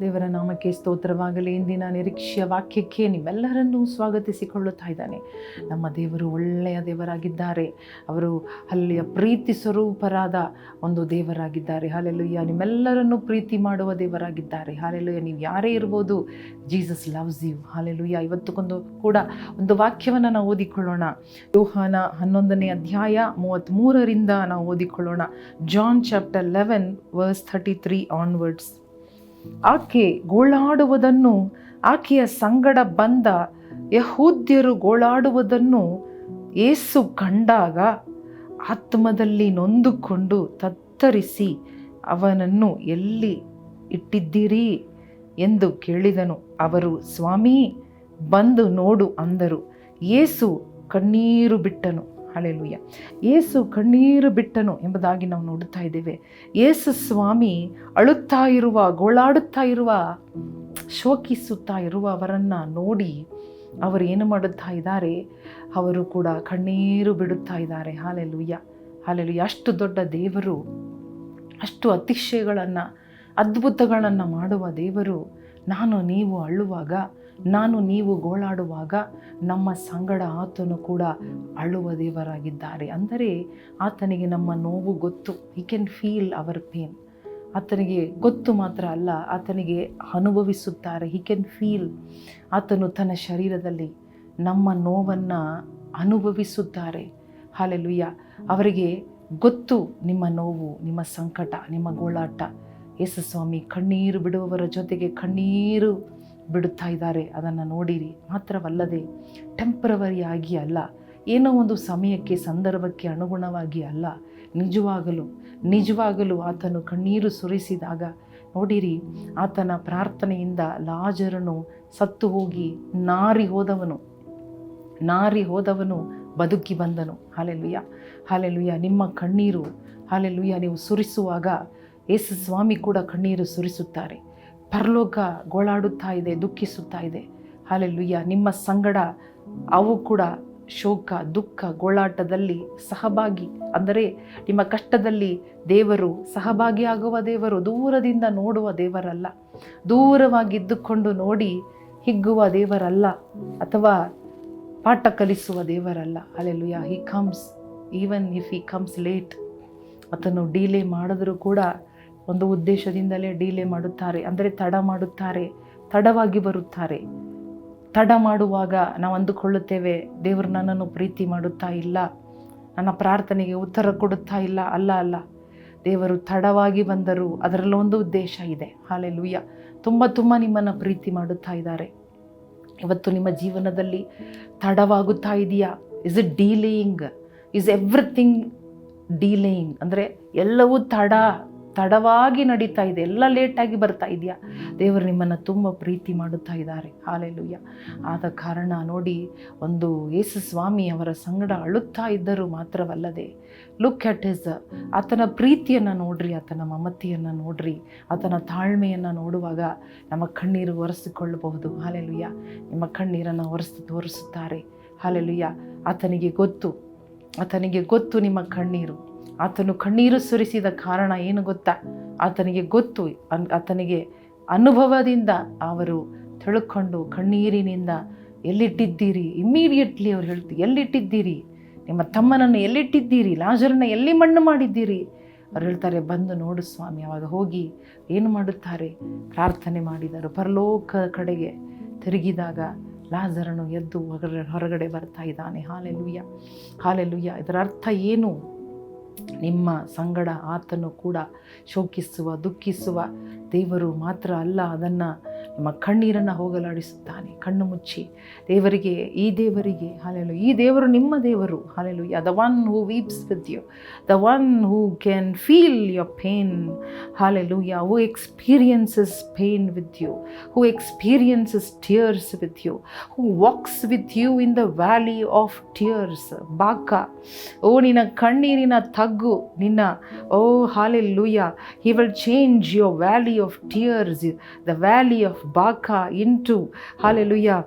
ದೇವರ ನಾಮಕ್ಕೆ ಸ್ತೋತ್ರವಾಗಲಿ. ಇಂದಿನ ನಿರೀಕ್ಷೆಯ ವಾಕ್ಯಕ್ಕೆ ನಿಮ್ಮೆಲ್ಲರನ್ನೂ ಸ್ವಾಗತಿಸಿಕೊಳ್ಳುತ್ತಾ ಇದ್ದಾನೆ. ನಮ್ಮ ದೇವರು ಒಳ್ಳೆಯ ದೇವರಾಗಿದ್ದಾರೆ. ಅವರು ಅಲ್ಲಿಯ ಪ್ರೀತಿ ಸ್ವರೂಪರಾದ ಒಂದು ದೇವರಾಗಿದ್ದಾರೆ. ಹಾಲೆಲುಯ್ಯ, ನಿಮ್ಮೆಲ್ಲರನ್ನೂ ಪ್ರೀತಿ ಮಾಡುವ ದೇವರಾಗಿದ್ದಾರೆ. ಹಾಲೆಲುಯ್ಯ, ನೀವು ಯಾರೇ ಇರ್ಬೋದು, ಜೀಸಸ್ ಲವ್ಸ್ ಯು. ಹಾಲೆಲುಯ್ಯ, ಇವತ್ತಕ್ಕೊಂದು ಕೂಡ ಒಂದು ವಾಕ್ಯವನ್ನು ನಾವು ಓದಿಕೊಳ್ಳೋಣ. ಯೋಹಾನ ಹನ್ನೊಂದನೇ ಅಧ್ಯಾಯ ಮೂವತ್ತ್ಮೂರರಿಂದ ನಾವು ಓದಿಕೊಳ್ಳೋಣ. John chapter eleven, verse thirty three onwards ಆಕೆ ಗೋಳಾಡುವುದನ್ನು, ಆಕೆಯ ಸಂಗಡ ಬಂದ ಯಹೂದ್ಯರು ಗೋಳಾಡುವುದನ್ನು ಏಸು ಕಂಡಾಗ ಆತ್ಮದಲ್ಲಿ ನೊಂದುಕೊಂಡು ತತ್ತರಿಸಿ, ಅವನನ್ನು ಎಲ್ಲಿ ಇಟ್ಟಿದ್ದೀರಿ? ಎಂದು ಕೇಳಿದನು. ಅವರು, ಸ್ವಾಮಿ, ಬಂದು ನೋಡು ಅಂದರು. ಏಸು ಕಣ್ಣೀರು ಬಿಟ್ಟನು. ಹಳೆಲುಯ್ಯ ಏಸು ಕಣ್ಣೀರು ಬಿಟ್ಟನು ಎಂಬುದಾಗಿ ನಾವು ನೋಡುತ್ತಾ ಇದ್ದೇವೆ. ಏಸು ಸ್ವಾಮಿ ಅಳುತ್ತಾ ಇರುವ, ಗೋಳಾಡುತ್ತಾ ಇರುವ, ಶೋಕಿಸುತ್ತಾ ಇರುವವರನ್ನು ನೋಡಿ ಅವರು ಏನು ಮಾಡುತ್ತಾ ಇದ್ದಾರೆ? ಅವರು ಕೂಡ ಕಣ್ಣೀರು ಬಿಡುತ್ತಾ ಇದ್ದಾರೆ. ಹಾಲೆಲುಯ್ಯ ಹಾಲೆಲುಯ್ಯ ಅಷ್ಟು ದೊಡ್ಡ ದೇವರು, ಅಷ್ಟು ಅತಿಶಯಗಳನ್ನು, ಅದ್ಭುತಗಳನ್ನು ಮಾಡುವ ದೇವರು, ನಾನು, ನೀವು ಅಳುವಾಗ ನಾನು ನೀವು ಗೋಳಾಡುವಾಗ ನಮ್ಮ ಸಂಗಡ ಆತನು ಕೂಡ ಅಳುವ ದೇವರಾಗಿದ್ದಾರೆ. ಅಂದರೆ ಆತನಿಗೆ ನಮ್ಮ ನೋವು ಗೊತ್ತು. He can feel our pain ಆತನಿಗೆ ಗೊತ್ತು ಮಾತ್ರ ಅಲ್ಲ, ಆತನಿಗೆ ಅನುಭವಿಸುತ್ತಾರೆ. ಹಿ ಕ್ಯಾನ್ ಫೀಲ್ ಆತನು ತನ್ನ ಶರೀರದಲ್ಲಿ ನಮ್ಮ ನೋವನ್ನು ಅನುಭವಿಸುತ್ತಾರೆ. ಹಾಲೆಲುಯ್ಯ ಅವರಿಗೆ ಗೊತ್ತು ನಿಮ್ಮ ನೋವು, ನಿಮ್ಮ ಸಂಕಟ, ನಿಮ್ಮ ಗೋಳಾಟ. ಯೇಸುಸ್ವಾಮಿ ಕಣ್ಣೀರು ಬಿಡುವವರ ಜೊತೆಗೆ ಕಣ್ಣೀರು ಬಿಡುತ್ತಾ ಇದ್ದಾರೆ, ಅದನ್ನು ನೋಡಿರಿ. ಮಾತ್ರವಲ್ಲದೆ ಟೆಂಪ್ರವರಿಯಾಗಿ ಅಲ್ಲ, ಏನೋ ಒಂದು ಸಮಯಕ್ಕೆ, ಸಂದರ್ಭಕ್ಕೆ ಅನುಗುಣವಾಗಿ ಅಲ್ಲ. ನಿಜವಾಗಲು ನಿಜವಾಗಲು ಆತನು ಕಣ್ಣೀರು ಸುರಿಸಿದಾಗ ನೋಡಿರಿ, ಆತನ ಪ್ರಾರ್ಥನೆಯಿಂದ ಲಾಜರನು ಸತ್ತು ಹೋಗಿ ನಾರಿ ಹೋದವನು. ನಾರಿ ಹೋದವನು ಬದುಕಿ ಬಂದನು. ಹಾಲೆಲುಯ್ಯ ಹಾಲೆಲುಯ್ಯ, ನಿಮ್ಮ ಕಣ್ಣೀರು. ಹಾಲೆಲುಯ್ಯ, ನೀವು ಸುರಿಸುವಾಗ ಯೇಸು ಸ್ವಾಮಿ ಕೂಡ ಕಣ್ಣೀರು ಸುರಿಸುತ್ತಾರೆ. ಪರಲೋಕ ಗೋಳಾಡುತ್ತಾ ಇದೆ, ದುಃಖಿಸುತ್ತಾ ಇದೆ. ಹಾಲೆಲ್ಲುಯ್ಯ ನಿಮ್ಮ ಸಂಗಡ ಅವು ಕೂಡ ಶೋಕ, ದುಃಖ ಗೋಳಾಟದಲ್ಲಿ ಸಹಭಾಗಿ. ಅಂದರೆ ನಿಮ್ಮ ಕಷ್ಟದಲ್ಲಿ ದೇವರು ಸಹಭಾಗಿಯಾಗುವ ದೇವರು, ದೂರದಿಂದ ನೋಡುವ ದೇವರಲ್ಲ. ದೂರವಾಗಿದ್ದುಕೊಂಡು ನೋಡಿ ಹಿಗ್ಗುವ ದೇವರಲ್ಲ ಅಥವಾ ಪಾಠ ಕಲಿಸುವ ದೇವರಲ್ಲ. Hallelujah he comes even if he comes late ಆತನು ಡೀಲೇ ಮಾಡಿದ್ರೂ ಕೂಡ ಒಂದು ಉದ್ದೇಶದಿಂದಲೇ ಡೀಲೇ ಮಾಡುತ್ತಾರೆ. ಅಂದರೆ ತಡ ಮಾಡುತ್ತಾರೆ. ತಡವಾಗಿ ಬರುತ್ತಾರೆ. ತಡ ಮಾಡುವಾಗ ನಾವು ಅಂದುಕೊಳ್ಳುತ್ತೇವೆ, ದೇವರು ನನ್ನನ್ನು ಪ್ರೀತಿ ಮಾಡುತ್ತಾ ಇಲ್ಲ. ನನ್ನ ಪ್ರಾರ್ಥನೆಗೆ ಉತ್ತರ ಕೊಡುತ್ತಾ ಇಲ್ಲ. ಅಲ್ಲ ಅಲ್ಲ. ದೇವರು ತಡವಾಗಿ ಬಂದರೂ ಅದರಲ್ಲೊಂದು ಉದ್ದೇಶ ಇದೆ. ಹಾಲೆ ಲೂಯ್ಯ ತುಂಬ ತುಂಬ ನಿಮ್ಮನ್ನು ಪ್ರೀತಿ ಮಾಡುತ್ತಾ ಇದ್ದಾರೆ. ಇವತ್ತು ನಿಮ್ಮ ಜೀವನದಲ್ಲಿ ತಡವಾಗುತ್ತಾ ಇದೆಯಾ? Is it delaying is everything delaying ಅಂದರೆ ಎಲ್ಲವೂ ತಡ ತಡವಾಗಿ ನಡೀತಾ ಇದೆ. ಎಲ್ಲ ಲೇಟಾಗಿ ಬರ್ತಾ ಇದೆಯಾ? ದೇವರು ನಿಮ್ಮನ್ನು ತುಂಬ ಪ್ರೀತಿ ಮಾಡುತ್ತಾ ಇದ್ದಾರೆ. ಹಾಲೆಲುಯ್ಯ ಆದ ಕಾರಣ ನೋಡಿ, ಒಂದು ಯೇಸು ಸ್ವಾಮಿ ಅವರ ಸಂಗಡ ಅಳುತ್ತಾ ಇದ್ದರೂ ಮಾತ್ರವಲ್ಲದೆ ಲುಕ್ ಅಟ್ ಇಸ್ ಆತನ ಪ್ರೀತಿಯನ್ನು ನೋಡ್ರಿ, ಆತನ ಮಮತೆಯನ್ನು ನೋಡ್ರಿ, ಆತನ ತಾಳ್ಮೆಯನ್ನು ನೋಡುವಾಗ ನಮ್ಮ ಕಣ್ಣೀರು ಒರೆಸಿಕೊಳ್ಳಬಹುದು. ಹಾಲೆಲುಯ್ಯ ನಿಮ್ಮ ಕಣ್ಣೀರನ್ನು ಒರೆಸಿ ತೋರಿಸುತ್ತಾರೆ. ಹಾಲೆಲುಯ್ಯ ಆತನಿಗೆ ಗೊತ್ತು. ಆತನಿಗೆ ಗೊತ್ತು ನಿಮ್ಮ ಕಣ್ಣೀರು. ಆತನು ಕಣ್ಣೀರು ಸುರಿಸಿದ ಕಾರಣ ಏನು ಗೊತ್ತಾ? ಆತನಿಗೆ ಗೊತ್ತು ಆತನಿಗೆ ಅನುಭವದಿಂದ ಅವರು ತಿಳ್ಕೊಂಡು ಕಣ್ಣೀರಿನಿಂದ ಎಲ್ಲಿಟ್ಟಿದ್ದೀರಿ? ಇಮ್ಮಿಡಿಯೇಟ್ಲಿ ಅವ್ರು ಹೇಳ್ತೀವಿ ಎಲ್ಲಿಟ್ಟಿದ್ದೀರಿ? ನಿಮ್ಮ ತಮ್ಮನನ್ನು ಎಲ್ಲಿಟ್ಟಿದ್ದೀರಿ? ಲಾಜರನ್ನ ಎಲ್ಲಿ ಮಣ್ಣು ಮಾಡಿದ್ದೀರಿ? ಅವ್ರು ಹೇಳ್ತಾರೆ, ಬಂದು ನೋಡು ಸ್ವಾಮಿ, ಅವಾಗ ಹೋಗಿ ಏನು ಮಾಡುತ್ತಾರೆ? ಪ್ರಾರ್ಥನೆ ಮಾಡಿದರು. ಪರಲೋಕ ಕಡೆಗೆ ತಿರುಗಿದಾಗ ಲಾಜರನು ಎದ್ದು ಹೊರಗಡೆ ಹೊರಗಡೆ ಬರ್ತಾ ಇದ್ದಾನೆ. Hallelujah hallelujah. ಇದರ ಅರ್ಥ ಏನು? ನಿಮ್ಮ ಸಂಗಡ ಆತನು ಕೂಡ ಶೋಕಿಸುವ ದುಃಖಿಸುವ ದೇವರು ಮಾತ್ರ ಅಲ್ಲ ಅದನ್ನು ನಿಮ್ಮ ಕಣ್ಣೀರನ್ನು ಹೋಗಲಾಡಿಸುತ್ತಾನೆ, ಕಣ್ಣು ಮುಚ್ಚಿ. ದೇವರಿಗೆ, ಈ ದೇವರಿಗೆ, ಹಾಲೆಲು, ಈ ದೇವರು ನಿಮ್ಮ ದೇವರು hallelujah the one who weeps with you the one who can feel your pain hallelujah who experiences pain with you who experiences tears with you who walks with you in the valley of tears Baca, ಓ ನಿನ್ನ ಕಣ್ಣೀರಿನ ತಗ್ಗು, ನಿನ್ನ, ಓ hallelujah he will change your valley of tears the valley of Baca into hallelujah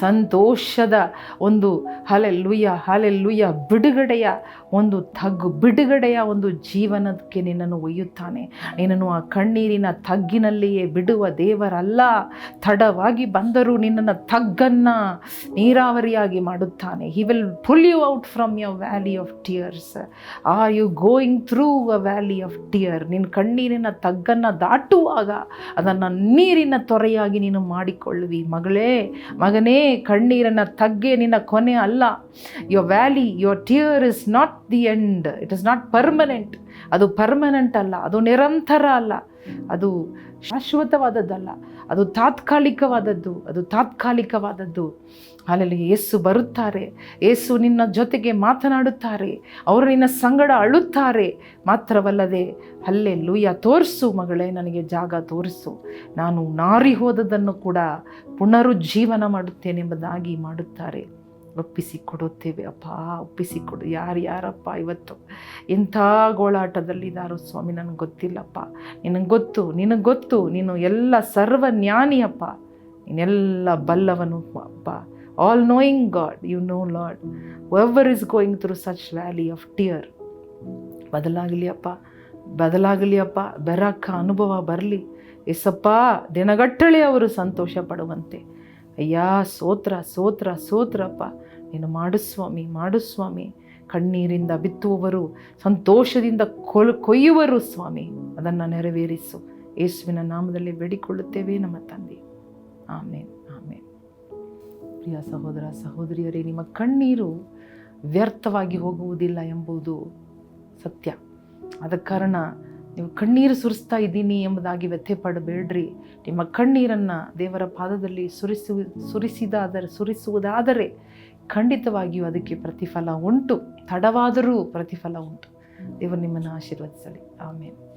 ಸಂತೋಷದ ಒಂದು ಹಲೆಲ್ಲುಯ್ಯ ಹಲೆಲ್ಲುಯ್ಯ ಬಿಡುಗಡೆಯ ಒಂದು ತಗ್ಗು ಬಿಡುಗಡೆಯ ಒಂದು ಜೀವನಕ್ಕೆ ನಿನ್ನನ್ನು ಒಯ್ಯುತ್ತಾನೆ. ನಿನ್ನನ್ನು ಆ ಕಣ್ಣೀರಿನ ತಗ್ಗಿನಲ್ಲಿಯೇ ಬಿಡುವ ದೇವರಲ್ಲ, ತಡವಾಗಿ ಬಂದರೂ ನಿನ್ನನ್ನು ತಗ್ಗನ್ನು ನೀರಾವರಿಯಾಗಿ ಮಾಡುತ್ತಾನೆ. He will pull you out from your valley of tears are you going through a valley of tear ನಿನ್ನ ಕಣ್ಣೀರಿನ ತಗ್ಗನ್ನು ದಾಟುವಾಗ ಅದನ್ನು ನೀರಿನ ತೊರೆಯಾಗಿ ನೀನು ಮಾಡಿಕೊಳ್ಳುವಿ. ಮಗಳೇ, ಮಗನೇ ಕಣ್ಣೀರಿನ ತಗ್ಗೆ ನಿನ್ನ ಕೊನೆ ಅಲ್ಲ. Your valley your tear is not the end it is not permanent ಅದು ಪರ್ಮನೆಂಟ್ ಅಲ್ಲ, ಅದು ನಿರಂತರ ಅಲ್ಲ. ಅದು ಶಾಶ್ವತವಾದದ್ದಲ್ಲ, ಅದು ತಾತ್ಕಾಲಿಕವಾದದ್ದು ಅದು ತಾತ್ಕಾಲಿಕವಾದದ್ದು. ಅಲ್ಲಲ್ಲಿ ಏಸು ಬರುತ್ತಾರೆ ಏಸು ನಿನ್ನ ಜೊತೆಗೆ ಮಾತನಾಡುತ್ತಾರೆ, ಅವರು ನಿನ್ನ ಸಂಗಡ ಅಳುತ್ತಾರೆ. ಮಾತ್ರವಲ್ಲದೆ ಅಲ್ಲೇ ಲೂಯ ತೋರಿಸು ಮಗಳೇ, ನನಗೆ ಜಾಗ ತೋರಿಸು. ನಾನು ನಾರಿ ಹೋದದನ್ನು ಕೂಡ ಪುನರುಜ್ಜೀವನ ಮಾಡುತ್ತೇನೆಂಬುದಾಗಿ ಮಾಡುತ್ತಾರೆ. ಒಪ್ಪಿಸಿಕೊಡುತ್ತೇವೆ. ಅಪ್ಪ ಒಪ್ಪಿಸಿಕೊಡು. ಯಾರು, ಯಾರಪ್ಪ ಇವತ್ತು? ಎಂಥ ಗೋಳಾಟದಲ್ಲಿದ್ದಾರೋ ಸ್ವಾಮಿ, ನನಗೆ ಗೊತ್ತಿಲ್ಲಪ್ಪ. ನಿನಗೆ ಗೊತ್ತು ನಿನಗೆ ಗೊತ್ತು. ನೀನು ಎಲ್ಲ ಸರ್ವಜ್ಞಾನಿಯಪ್ಪ ನೀನೆಲ್ಲ ಬಲ್ಲವನು ಅಪ್ಪ all knowing God you know Lord ever is going through such valley of tear ಬದಲಾಗಲಿ ಅಪ್ಪ ಬದಲಾಗಲಿ ಅಪ್ಪ ಬೆರಕ ಅನುಭವ ಬರಲಿ. ಎಸಪ್ಪ ದಿನಗಟ್ಟಳೆ ಅವರು ಸಂತೋಷ ಪಡುವಂತೆ. ಅಯ್ಯ, ಸೋತ್ರ ಸೋತ್ರ, ಸೋತ್ರಪ್ಪ. ನೀನು ಮಾಡು ಸ್ವಾಮಿ ಕಣ್ಣೀರಿಂದ ಬಿತ್ತುವವರು, ಸಂತೋಷದಿಂದ ಕೊಲ್ ಕೊಯ್ಯುವರು ಸ್ವಾಮಿ. ಅದನ್ನು ನೆರವೇರಿಸು. ಯೇಸುವಿನ ನಾಮದಲ್ಲಿ ಬೇಡಿಕೊಳ್ಳುತ್ತೇವೆ ನಮ್ಮ ತಂದೆ. ಆಮೇನ್ ಆಮೇನ್. ಪ್ರಿಯ ಸಹೋದರ, ಸಹೋದರಿಯರೇ, ನಿಮ್ಮ ಕಣ್ಣೀರು ವ್ಯರ್ಥವಾಗಿ ಹೋಗುವುದಿಲ್ಲ ಎಂಬುದು ಸತ್ಯ. ಆದ ಕಾರಣ ನೀವು ಕಣ್ಣೀರು ಸುರಿಸ್ತಾ ಇದ್ದೀನಿ ಎಂಬುದಾಗಿ ವ್ಯಥೆ ಪಡಬೇಡ್ರಿ ನಿಮ್ಮ ಕಣ್ಣೀರನ್ನು ದೇವರ ಪಾದದಲ್ಲಿ ಸುರಿಸು, ಸುರಿಸಿದಾದರೆ, ಸುರಿಸುವುದಾದರೆ ಖಂಡಿತವಾಗಿಯೂ ಅದಕ್ಕೆ ಪ್ರತಿಫಲ ಉಂಟು. ತಡವಾದರೂ ಪ್ರತಿಫಲ ಉಂಟು. ದೇವರು ನಿಮ್ಮನ್ನು ಆಶೀರ್ವದಿಸಲಿ. ಆಮೇಲೆ